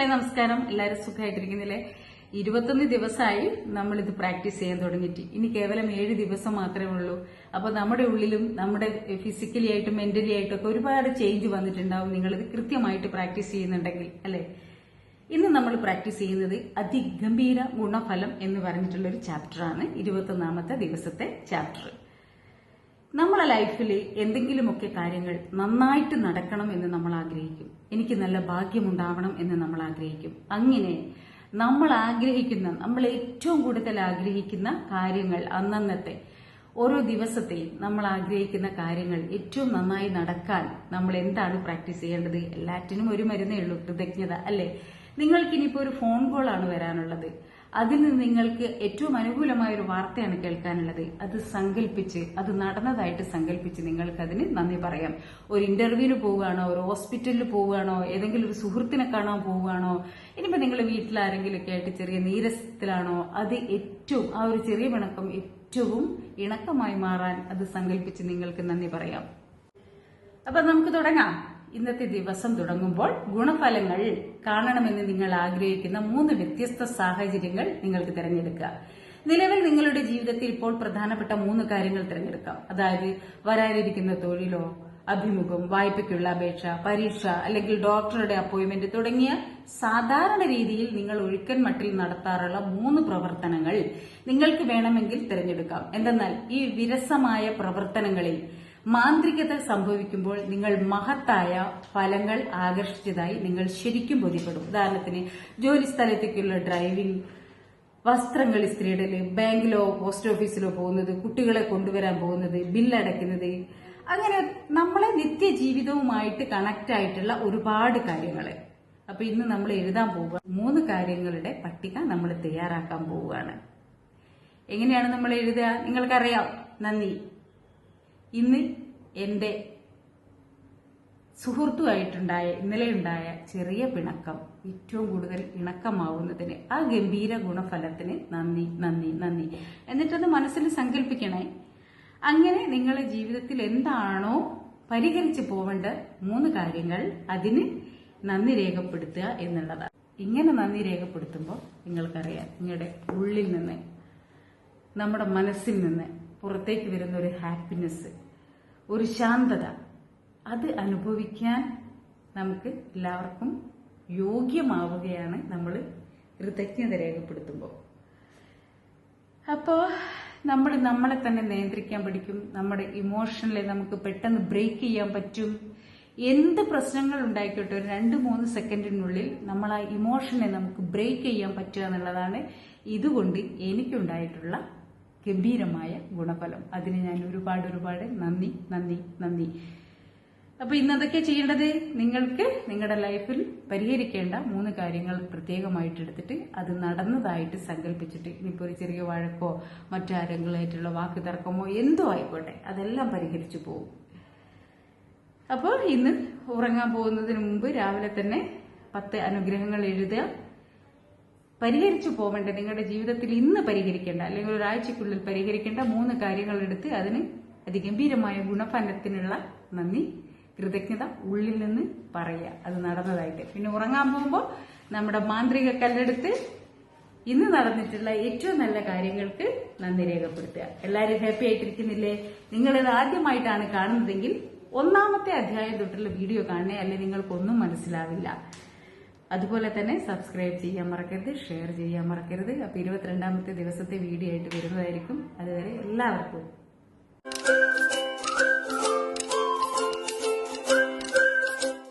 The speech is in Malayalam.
നമസ്കാരം. എല്ലാവരും സുഖമായിട്ടിരിക്കുന്നില്ലേ? ഇരുപത്തൊന്ന് ദിവസമായി നമ്മൾ ഇത് പ്രാക്ടീസ് ചെയ്യാൻ തുടങ്ങിയിട്ട്. ഇനി കേവലം ഏഴ് ദിവസം മാത്രമേ ഉള്ളൂ. അപ്പൊ നമ്മുടെ ഉള്ളിലും നമ്മുടെ ഫിസിക്കലി ആയിട്ടും മെന്റലി ആയിട്ടും ഒക്കെ ഒരുപാട് ചേഞ്ച് വന്നിട്ടുണ്ടാവും. നിങ്ങൾ ഇത് കൃത്യമായിട്ട് പ്രാക്ടീസ് ചെയ്യുന്നുണ്ടെങ്കിൽ അല്ലെ? ഇന്ന് നമ്മൾ പ്രാക്ടീസ് ചെയ്യുന്നത് അതിഗംഭീര ഗുണഫലം എന്ന് പറഞ്ഞിട്ടുള്ള ഒരു ചാപ്റ്ററാണ് ഇരുപത്തൊന്നാമത്തെ ദിവസത്തെ ചാപ്റ്റർ നമ്മളെ ലൈഫിൽ എന്തെങ്കിലുമൊക്കെ കാര്യങ്ങൾ നന്നായിട്ട് നടക്കണം എന്ന് നമ്മൾ ആഗ്രഹിക്കും. എനിക്ക് നല്ല ഭാഗ്യമുണ്ടാവണം എന്ന് നമ്മൾ ആഗ്രഹിക്കും. അങ്ങനെ നമ്മൾ ആഗ്രഹിക്കുന്ന നമ്മൾ ഏറ്റവും കൂടുതൽ ആഗ്രഹിക്കുന്ന കാര്യങ്ങൾ അന്നന്നത്തെ ഓരോ ദിവസത്തെയും നമ്മൾ ആഗ്രഹിക്കുന്ന കാര്യങ്ങൾ ഏറ്റവും നന്നായി നടക്കാൻ നമ്മൾ എന്താണ് പ്രാക്ടീസ് ചെയ്യേണ്ടത്? എല്ലാറ്റിനും ഒരു മരുന്നേ ഉള്ളൂ. കൃതജ്ഞത അല്ലേ? നിങ്ങൾക്കിനിയിപ്പോൾ ഒരു ഫോൺ കോളാണ് വരാനുള്ളത്. അതിൽ നിന്ന് നിങ്ങൾക്ക് ഏറ്റവും അനുകൂലമായ ഒരു വാർത്തയാണ് കേൾക്കാനുള്ളത്. അത് സങ്കല്പിച്ച് അത് നടന്നതായിട്ട് സങ്കല്പിച്ച് നിങ്ങൾക്ക് അതിന് നന്ദി പറയാം. ഒരു ഇന്റർവ്യൂവിന് പോവുകയാണോ ഒരു ഹോസ്പിറ്റലിൽ പോവുകയാണോ ഏതെങ്കിലും ഒരു സുഹൃത്തിനെ കാണാൻ പോവുകയാണോ ഇനിയിപ്പോ നിങ്ങൾ വീട്ടിൽ ആരെങ്കിലുമൊക്കെ ആയിട്ട് ചെറിയ നീരസത്തിലാണോ അത് ഏറ്റവും ആ ഒരു ചെറിയ പിണക്കം ഏറ്റവും ഇണക്കമായി മാറാൻ അത് സങ്കല്പിച്ച് നിങ്ങൾക്ക് നന്ദി പറയാം. അപ്പൊ നമുക്ക് തുടങ്ങാം. ഇന്നത്തെ ദിവസം തുടങ്ങുമ്പോൾ ഗുണഫലങ്ങൾ കാണണമെന്ന് നിങ്ങൾ ആഗ്രഹിക്കുന്ന മൂന്ന് വ്യത്യസ്ത സാഹചര്യങ്ങൾ നിങ്ങൾക്ക് തിരഞ്ഞെടുക്കുക. നിലവിൽ നിങ്ങളുടെ ജീവിതത്തിൽ ഇപ്പോൾ പ്രധാനപ്പെട്ട മൂന്ന് കാര്യങ്ങൾ തിരഞ്ഞെടുക്കാം. അതായത് വരാനിരിക്കുന്ന തൊഴിലോ അഭിമുഖം വായ്പയ്ക്കുള്ള അപേക്ഷ പരീക്ഷ അല്ലെങ്കിൽ ഡോക്ടറുടെ അപ്പോയിന്റ്മെന്റ് തുടങ്ങിയ സാധാരണ രീതിയിൽ നിങ്ങൾ ഒഴുക്കൻ മട്ടിൽ നടത്താറുള്ള മൂന്ന് പ്രവർത്തനങ്ങൾ നിങ്ങൾക്ക് വേണമെങ്കിൽ തിരഞ്ഞെടുക്കാം. എന്തെന്നാൽ ഈ വിരസമായ പ്രവർത്തനങ്ങളിൽ മാന്ത്രികത സംഭവിക്കുമ്പോൾ നിങ്ങൾ മഹത്തായ ഫലങ്ങൾ ആകർഷിച്ചതായി നിങ്ങൾ ശരിക്കും ബോധ്യപ്പെടും. ഉദാഹരണത്തിന് ജോലി സ്ഥലത്തേക്കുള്ള ഡ്രൈവിംഗ് വസ്ത്രങ്ങൾ ഇസ്ത്രീയിടൽ ബാങ്കിലോ പോസ്റ്റ് ഓഫീസിലോ പോകുന്നത് കുട്ടികളെ കൊണ്ടുവരാൻ പോകുന്നത് ബില്ലടയ്ക്കുന്നത്. അങ്ങനെ നമ്മളെ നിത്യജീവിതവുമായിട്ട് കണക്ട് ആയിട്ടുള്ള ഒരുപാട് കാര്യങ്ങൾ. അപ്പൊ ഇന്ന് നമ്മൾ എഴുതാൻ പോവുക മൂന്ന് കാര്യങ്ങളുടെ പട്ടിക നമ്മൾ തയ്യാറാക്കാൻ പോവുകയാണ്. എങ്ങനെയാണ് നമ്മൾ എഴുതുക? നിങ്ങൾക്കറിയാം. നന്ദി. ഇന്ന് എന്റെ സുഹൃത്തുമായിട്ടുണ്ടായ ഇന്നലെ ഉണ്ടായ ചെറിയ പിണക്കം ഏറ്റവും കൂടുതൽ ഇണക്കമാവുന്നതിന് ആ ഗംഭീര ഗുണഫലത്തിന് നന്ദി നന്ദി നന്ദി. എന്നിട്ടത് മനസ്സിൽ സങ്കല്പിക്കണേ അങ്ങനെ നിങ്ങളുടെ ജീവിതത്തിൽ എന്താണോ പരിഹരിച്ചു പോവേണ്ട മൂന്ന് കാര്യങ്ങൾ അതിന് നന്ദി രേഖപ്പെടുത്തുക എന്നുള്ളതാണ്. ഇങ്ങനെ നന്ദി രേഖപ്പെടുത്തുമ്പോൾ നിങ്ങൾക്കറിയാം നിങ്ങളുടെ ഉള്ളിൽ നിന്ന് നമ്മുടെ മനസ്സിൽ നിന്ന് പുറത്തേക്ക് വരുന്ന ഒരു ഹാപ്പിനെസ് ഒരു ശാന്തത അത് അനുഭവിക്കാൻ നമുക്ക് എല്ലാവർക്കും യോഗ്യമാവുകയാണ് നമ്മൾ കൃതജ്ഞത രേഖപ്പെടുത്തുമ്പോൾ അപ്പോൾ നമ്മൾ നമ്മളെ തന്നെ നിയന്ത്രിക്കാൻ പഠിക്കും നമ്മുടെ ഇമോഷണലെ നമുക്ക് പെട്ടെന്ന് ബ്രേക്ക് ചെയ്യാൻ പറ്റും. എന്ത് പ്രശ്നങ്ങൾ ഉണ്ടായിക്കോട്ടെ ഒരു രണ്ട് മൂന്ന് സെക്കൻഡിനുള്ളിൽ നമ്മൾ ആ ഇമോഷനെ നമുക്ക് ബ്രേക്ക് ചെയ്യാൻ പറ്റുക എന്നുള്ളതാണ് ഇതുകൊണ്ട് എനിക്കുണ്ടായിട്ടുള്ള ഗംഭീരമായ ഗുണഫലം. അതിന് ഞാൻ ഒരുപാട് ഒരുപാട് നന്ദി നന്ദി നന്ദി. അപ്പൊ ഇന്നതൊക്കെ ചെയ്യേണ്ടത് നിങ്ങൾക്ക് നിങ്ങളുടെ ലൈഫിൽ പരിഹരിക്കേണ്ട മൂന്ന് കാര്യങ്ങൾ പ്രത്യേകമായിട്ട് എടുത്തിട്ട് അത് നടന്നതായിട്ട് സങ്കല്പിച്ചിട്ട് ഇനിയിപ്പോ ഒരു ചെറിയ വഴക്കോ മറ്റാരെങ്കിലുമായിട്ടുള്ള വാക്ക് തർക്കമോ എന്തോ ആയിക്കോട്ടെ അതെല്ലാം പരിഹരിച്ചു പോകും. അപ്പോൾ ഇന്ന് ഉറങ്ങാൻ പോകുന്നതിന് മുമ്പ് രാവിലെ തന്നെ പത്ത് അനുഗ്രഹങ്ങൾ എഴുതുക. പരിഹരിച്ചു പോവേണ്ട. നിങ്ങളുടെ ജീവിതത്തിൽ ഇന്ന് പരിഹരിക്കേണ്ട അല്ലെങ്കിൽ ഒരാഴ്ചക്കുള്ളിൽ പരിഹരിക്കേണ്ട മൂന്ന് കാര്യങ്ങൾ എടുത്ത് അതിന് അതിഗംഭീരമായ ഗുണഫലത്തിനുള്ള നന്ദി കൃതജ്ഞത ഉള്ളിൽ നിന്ന് പറയുക. അത് നടന്നതായിട്ട്. പിന്നെ ഉറങ്ങാൻ പോകുമ്പോൾ നമ്മുടെ മാന്ത്രിക കല്ലെടുത്ത് ഇന്ന് നടന്നിട്ടുള്ള ഏറ്റവും നല്ല കാര്യങ്ങൾക്ക് നന്ദി രേഖപ്പെടുത്തുക. എല്ലാവരും ഹാപ്പി ആയിട്ടിരിക്കുന്നില്ലേ? നിങ്ങൾ ഇത് ആദ്യമായിട്ടാണ് കാണുന്നതെങ്കിൽ ഒന്നാമത്തെ അധ്യായം തൊട്ടുള്ള വീഡിയോ കാണണേ അല്ലെങ്കിൽ നിങ്ങൾക്കൊന്നും മനസ്സിലാവില്ല. അതുപോലെ തന്നെ സബ്സ്ക്രൈബ് ചെയ്യാൻ മറക്കരുത് ഷെയർ ചെയ്യാൻ മറക്കരുത്. അപ്പൊ ഇരുപത്തിരണ്ടാമത്തെ ദിവസത്തെ വീഡിയോ ആയിട്ട് വരുന്നതായിരിക്കും. അതുവരെ എല്ലാവർക്കും.